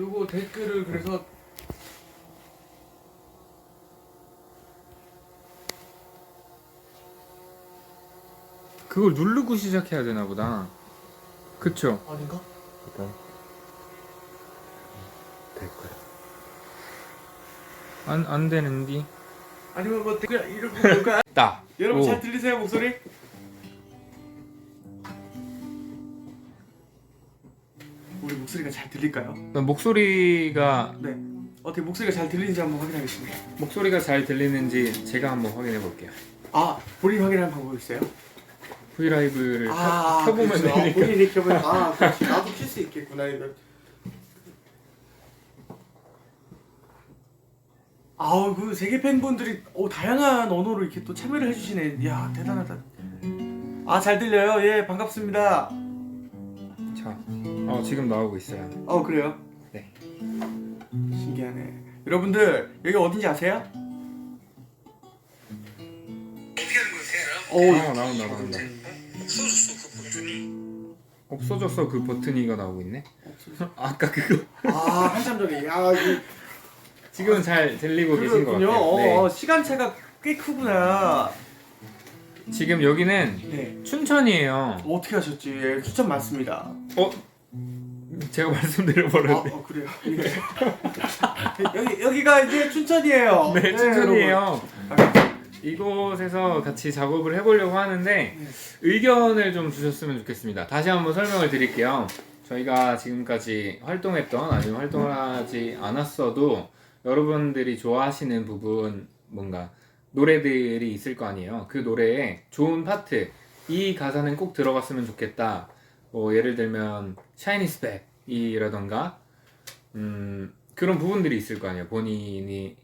요거 댓글을 그래서 그걸 누르고 시작해야 되나 보다. 그쵸? 아닌가? 일단 댓글 안, 안 되는디. 아니면 뭐 그냥 이렇게 볼까요? 따. 여러분 오. 잘 들리세요 목소리? 목소리가 잘 들릴까요? 난 목소리가 네. 어떻게 목소리가 잘 들리는지 한번 확인하겠습니다. 목소리가 잘 들리는지 제가 한번 확인해 볼게요. 아 본인 확인하는 방법 있어요? V 라이브를 켜- 아 켜보면 그렇죠. 되니까. 본인이 켜보면 아 그렇지 나도 킬 수 있겠구나 이런. 아우 그 세계 팬분들이 어, 다양한 언어로 이렇게 또 참여를 해주시네. 이야 대단하다. 아 잘 들려요. 예 반갑습니다. 자, 어, 지금 나오고 있어요. 어 그래요? 네. 신기하네. 여러분들 여기 어딘지 아세요? 어 어, 나온다, 나온다. 없어졌어 그 버튼이가 나오고 있네. 아까 그거. 아 한참 전에 야 이거 지금은 잘 들리고 계신 것 그렇군요. 같아요. 어, 네. 어, 시간차가 꽤 크구나. 지금 여기는 네. 춘천이에요. 어떻게 하셨지? 예, 추천 많습니다. 어? 제가 아, 말씀드려 버렸네. 어, 그래요. 예. 여기 여기가 이제 춘천이에요. 네, 춘천이에요. 여러분. 이곳에서 같이 작업을 해보려고 하는데 의견을 좀 주셨으면 좋겠습니다. 다시 한번 설명을 드릴게요. 저희가 지금까지 활동했던 아니면 활동을 하지 않았어도 여러분들이 좋아하시는 부분 뭔가 노래들이 있을 거 아니에요. 그 노래에 좋은 파트 이 가사는 꼭 들어갔으면 좋겠다. 뭐 예를 들면 샤이니스 백 이라던가 음 그런 부분들이 있을 거 아니에요. 본인이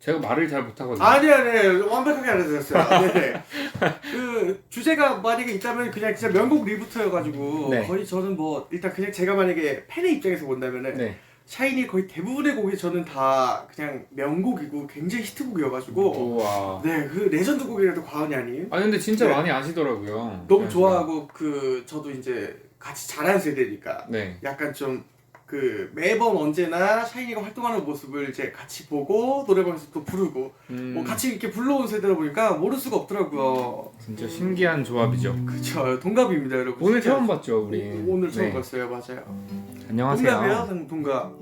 제가 말을 잘 못하거든요. 아니 아니 완벽하게 알아들었어요. 네네. 그 주제가 만약에 있다면 그냥 진짜 명곡 리부트여가지고 네. 거의 저는 뭐 일단 그냥 제가 만약에 팬의 입장에서 본다면은 네. 샤이니 거의 대부분의 곡이 저는 다 그냥 명곡이고 굉장히 히트곡이어가지고 우와. 네 그 레전드 곡이라도 과언이 아니에요. 아 근데 진짜 네. 많이 아시더라고요. 너무 그래서. 좋아하고 그 저도 이제 같이 자란 세대니까 네. 약간 좀 그 매번 언제나 샤이니가 활동하는 모습을 이제 같이 보고 노래방에서 또 부르고 음, 뭐 같이 이렇게 불러온 세대다 보니까 모를 수가 없더라고요. 진짜 신기한 조합이죠. 그쵸 동갑입니다 여러분. 오늘 진짜. 처음 봤죠 우리. 오- 오늘 처음 네. 봤어요 맞아요. 안녕하세요. 동갑이에요 동- 동갑.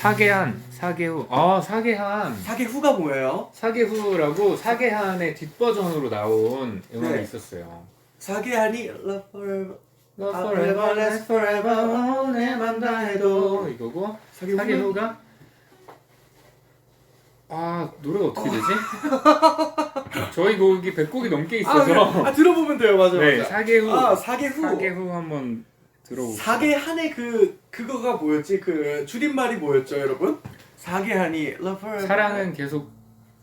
사계한 사계후. 아 사계한. 사계 후가 뭐예요? 사계후라고 사계한의 뒷버전으로 나온 음악이 네. 있었어요. 사계하니 Love Forever Love 아, forever, last forever, 내맘 다 해도 이거고 사계 후는 사계후가 아 노래가 어떻게 되지? 저희 곡이 100곡이 넘게 아, 있어서 그래. 아 들어보면 돼요 맞아 네 맞아. 사계 후 아 사계 후. 사계 후 한번 들어볼게요. 사계 한의 그 그거가 뭐였지? 그 줄임말이 뭐였죠, 여러분? 사계 한이 Love Forever. 사랑은 계속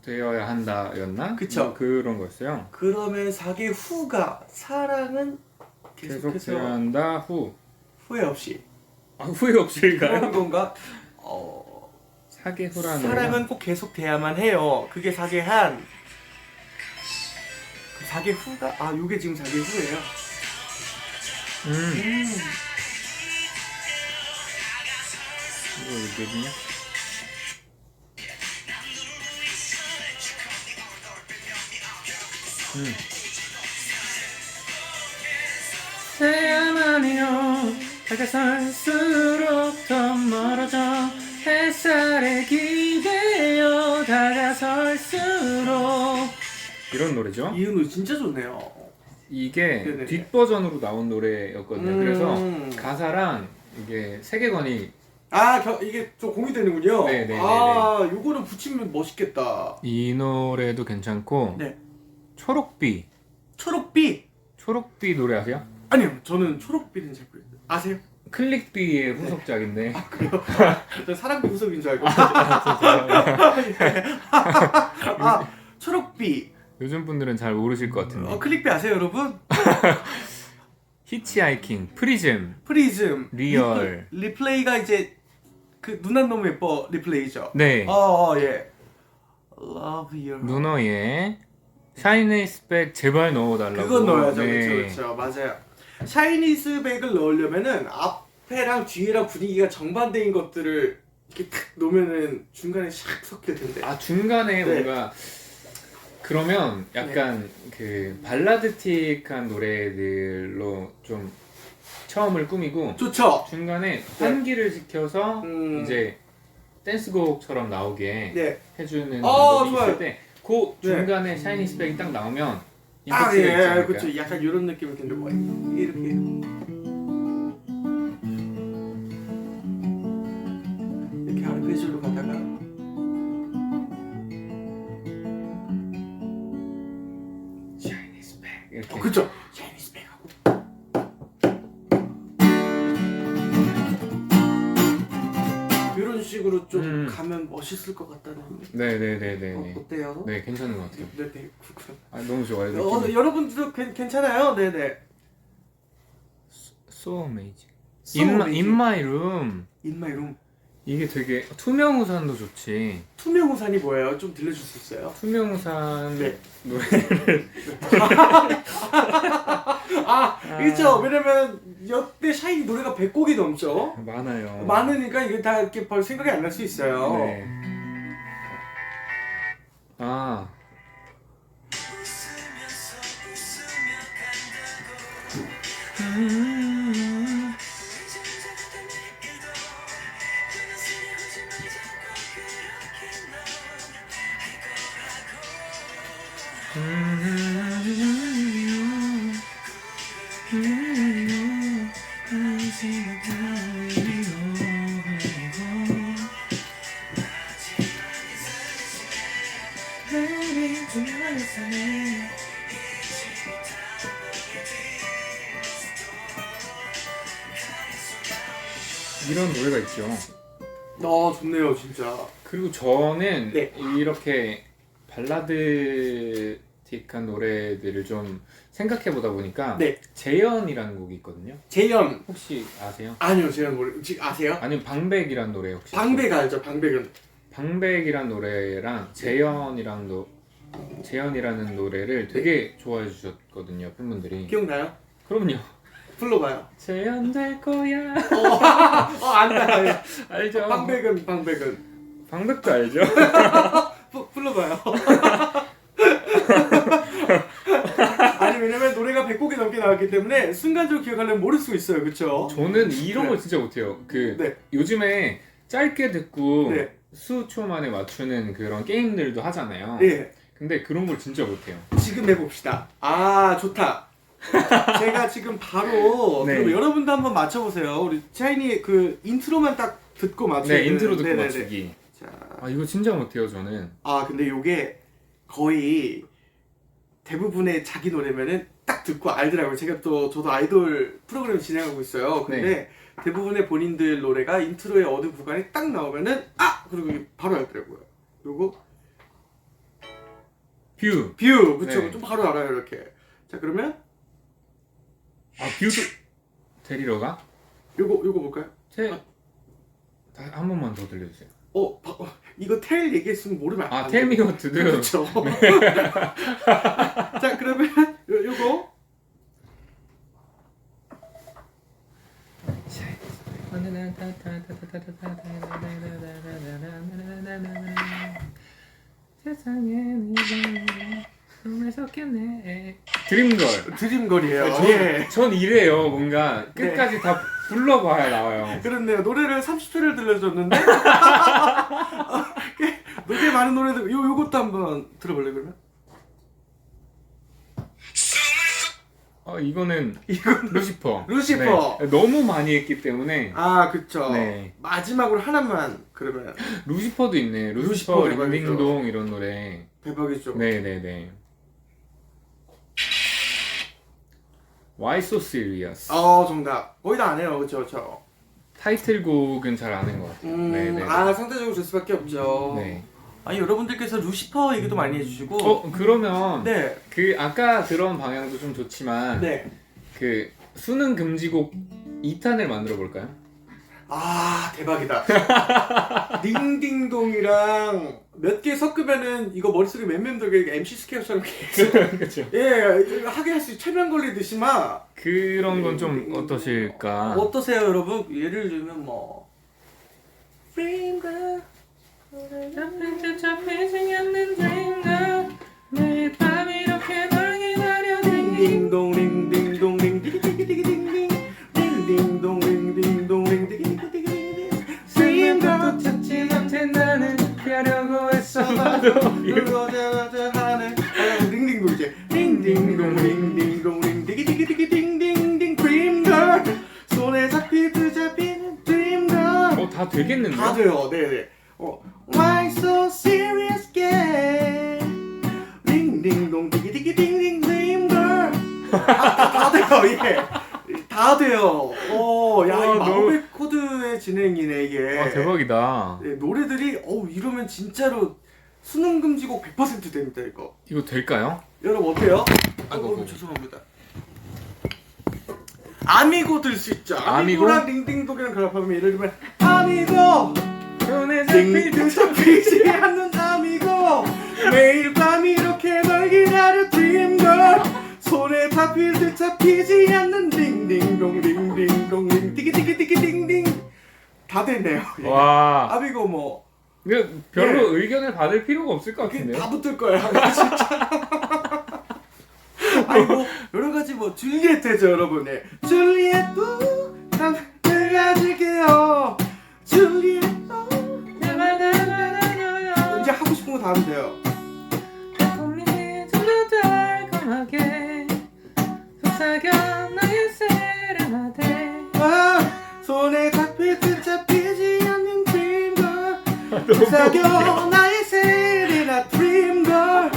되어야 한다였나? 그쵸. 뭐 그런 거였어요. 그러면 사계후가 사랑은 계속 되어야 한다 후. 후회 없이 아, 후회? 그런 건가? 어 사계 후라는 사랑은 꼭 계속 돼야만 해요. 그게 사계한. 그 사계후가 아 요게 지금 사계후예요. 음 음. 이거 이거든 새야만이요 다가설수록 더 멀어져 햇살에 기대어 다가설수록 이런 노래죠. 이은우 진짜 좋네요. 이게 네네네. 뒷버전으로 나온 노래였거든요. 음. 그래서 가사랑 이게 세계관이 아 겨, 이게 좀 공유되는군요. 네네네네. 아 요거는 붙이면 멋있겠다. 이 노래도 괜찮고 네. 초록비 초록빛. 초록비 노래 아세요? 아니요, 저는 초록빛은 잘 모르겠어요. 아세요? 클릭비의 후속작인데 저 사랑비 후속인 줄 알고. 아, 아, 초록빛. 요즘 분들은 잘 모르실 것 같은데 어, 클릭비 아세요, 여러분? 히치하이킹 프리즘 프리즘. 리얼. 리플, 리플레이가 이제 그 누난 너무 예뻐 리플레이죠. 네 어, 어, 예. Love your. 누너의 샤이니스 백 제발 넣어달라고 그건 넣어야죠, 네. 그렇죠, 그렇죠, 맞아요. 샤이니스 백을 넣으려면은 앞에랑 뒤에랑 분위기가 정반대인 것들을 이렇게 탁 놓으면은 중간에 샥 섞일 텐데. 아 중간에 네. 뭔가 그러면 약간 그 발라드틱한 노래들로 좀 처음을 꾸미고 좋죠. 중간에 환기를 지켜서 네. 음. 이제 댄스곡처럼 나오게 네. 해주는 어, 방법이 좋아요. 있을 때 그 네. 중간에 샤이니 스펙이 딱 나오면 아, 임팩트가 있지 예, 않을까? 그렇죠. 약간 이런 느낌일 텐데 뭐 이렇게 이렇게 아르페지오로 가다가 샤이니 스펙 이렇게 어, 그렇죠. 멋있을 것 같다는. 네네네네 어, 네. 어때요? 네 괜찮은 것 같아요. 네, 네. 아 너무 좋아요. 어, 느낌이. 여러분들도 괜- 괜찮아요? 네네. So amazing. So In my, in my room 인마이룸 이게 되게 투명 우산도 좋지. 투명 우산이 뭐예요? 좀 들려줄 수 있어요? 투명 우산 네. 노래를 아, 그렇죠. 왜냐면 여태 샤이니 노래가 100곡이 넘죠. 많아요. 많으니까 이게 다 이렇게 벌 생각이 안 날 수 있어요. 네. 아 이런 노래가 있죠. 어, 좋네요, 진짜. 그리고 저는 네. 이렇게 발라드틱한 노래들을 좀 생각해 보다 보니까 네. 재현이라는 곡이 있거든요. 재현. 혹시 아세요? 아니요, 재현 노래. 지금 아세요? 아니면 방백이란 노래 혹시? 방백 알죠, 방백은. 방백이란 노래랑 재현이랑 노 재현이라는 노래를 되게 좋아해 주셨거든요 팬분들이. 기억나요? 그럼요. 불러봐요. 재현 될 거야. 어, 안다. 알죠? 방백은, 방백은. 방백도 알죠? 부, 불러봐요. 아니, 왜냐면 노래가 100곡이 넘게 나왔기 때문에 순간적으로 기억하려면 모를 수 있어요, 그쵸? 저는 이런 네. 걸 진짜 못해요. 그 네. 요즘에 짧게 듣고 네. 수초 만에 맞추는 그런 게임들도 하잖아요. 예. 근데 그런 걸 진짜 못해요. 지금 해봅시다. 아 좋다. 제가 지금 바로 네. 여러분도 한번 맞춰보세요. 우리 차이니 그 인트로만 딱 듣고 맞춰야 네, 인트로 듣고 네네네. 맞추기. 자, 아 이거 진짜 못해요 저는. 아 근데 요게 거의 대부분의 자기 노래면은 딱 듣고 알더라고요. 제가 또 저도 아이돌 프로그램 진행하고 있어요. 근데 네. 대부분의 본인들 노래가 인트로의 어느 구간이 딱 나오면은 아 그리고 이게 바로 알더라고요. 요거 뷰. 뷰 그쵸 네. 좀 바로 알아요 이렇게. 자 그러면 아 뷰도 데리러 가? 요거 요거 볼까요? 제... 다- 한 번만 더 들려주세요. 어, 바- 어, 이거 텔 얘기했으면 모르면 아. What To Do. 그렇죠. 자 그러면 요, 요거 드림걸. 드림걸이에요. 아, 전, 예. 전 이래요. 뭔가 끝까지 다 불러봐야 나와요. 그렇네요. 노래를 30초를 들려줬는데 되게 많은 노래들 요 요것도 한번 들어볼래 그러면? 어 이거는 이건 루시퍼. 루시퍼. 네, 너무 많이 했기 때문에 아 그쵸. 네. 마지막으로 하나만 그러면 루시퍼도 있네. 루시퍼, 루시퍼. 링딩동 이런 노래. 대박이죠. 네네네. Why So Serious. 어 정답. 거의 다 안 해요. 그쵸 그쵸. 타이틀곡은 잘 아는 것 같아요. 음, 네네. 아 상대적으로 줄 수밖에 없죠. 네. 아니 여러분들께서 루시퍼 얘기도 많이 해주시고. 어 그러면 네. 그 아까 들어온 방향도 좀 좋지만 네. 그 수능 금지곡 2탄을 만들어 볼까요? 아 대박이다. 딩딩동이랑 몇 개 섞으면은 이거 머릿속에 맴맴 돌게 MC 스퀘어처럼 계속 그렇죠. 예 하게 할 수 있 체면 걸리듯이 막 그런 건 좀 어떠실까? 어떠세요 여러분? 예를 들면 뭐 딩동링 피하려고 했어도 그거자자 하는 딩딩 돌지 딩딩동링 딩동링 디기 디기디기 딩딩딩 드림걸 손에 잡힐 듯 잡히는 드림걸 어 다 되겠는데? 다 돼요. 네네. 어 Why so serious game 딩딩동 디기디기 딩딩 드림걸 다 돼요 예다 돼요. 어야 와, 이 너무- 마법의 코드의 진행이네 이게. 와 대박이다. 네, 노래들이 어우 이러면 진짜로 수능 금지곡 100% 됩니다 이거. 이거 될까요? 여러분 어때요? 아이고, 어, 아이고. 죄송합니다. 아미고 들 수 있죠. 아미고? 아미고랑 딩딩동이랑 결합하면 예를 들면 아미고 손에 딩딩 잡히지 않는 아미고 매일 밤 이렇게 널 기다려 드림걸 손에 잡힐 듯 잡히지 않는 딩딩동 딩딩동 딩 띠기띠기띠기 딩딩 다 됐네요. 예. 와. 아미고 뭐 이거 별로 의견을 받을 필요가 없을 것 그게 같은데요? 다 붙을 거야 진짜. 아니 뭐 여러 가지 뭐 줄리엣트죠 여러분. 예. 줄리엣트 난 내가 줄게요. 줄리엣트 이제 하고 싶은 거 다 하면 돼요. 좀더 달콤하게 속삭여 나의 세레나데 아, 손에 잡 사겨 나의 세레나 드림걸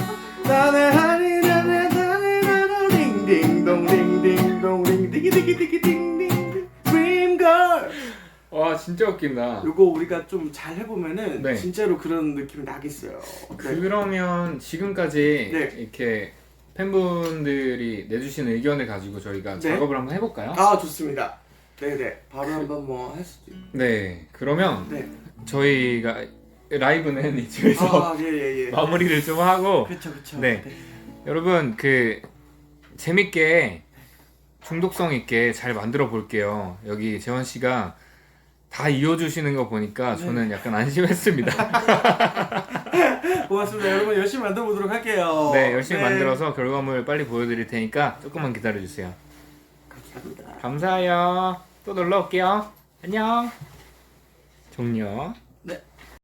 나는 하니 나는 나는 나는 딩딩동 딩딩동 딩 디기디기디기딩딩 드림걸 와 진짜 웃긴다 요거 우리가 좀 잘 해보면은 네. 진짜로 그런 느낌이 나겠어요 네. 그러면 지금까지 네. 이렇게 팬분들이 내주신 의견을 가지고 저희가 네. 작업을 한번 해볼까요? 아 좋습니다 네네 바로 한번 뭐 할 수도 있고 네 그러면 네. 저희가 라이브는 이쯤에서 아 예 예 예 마무리를 좀 하고 그쵸 그쵸 네. 여러분 그 재밌게 중독성 있게 잘 만들어 볼게요. 여기 재원 씨가 다 이어주시는 거 보니까 네. 저는 약간 안심했습니다. 고맙습니다 여러분 열심히 만들어 보도록 할게요 네, 열심히 네. 만들어서 결과물 빨리 보여드릴 테니까 조금만 기다려 주세요. 감사합니다 감사해요. 또 놀러 올게요. 안녕. 종료.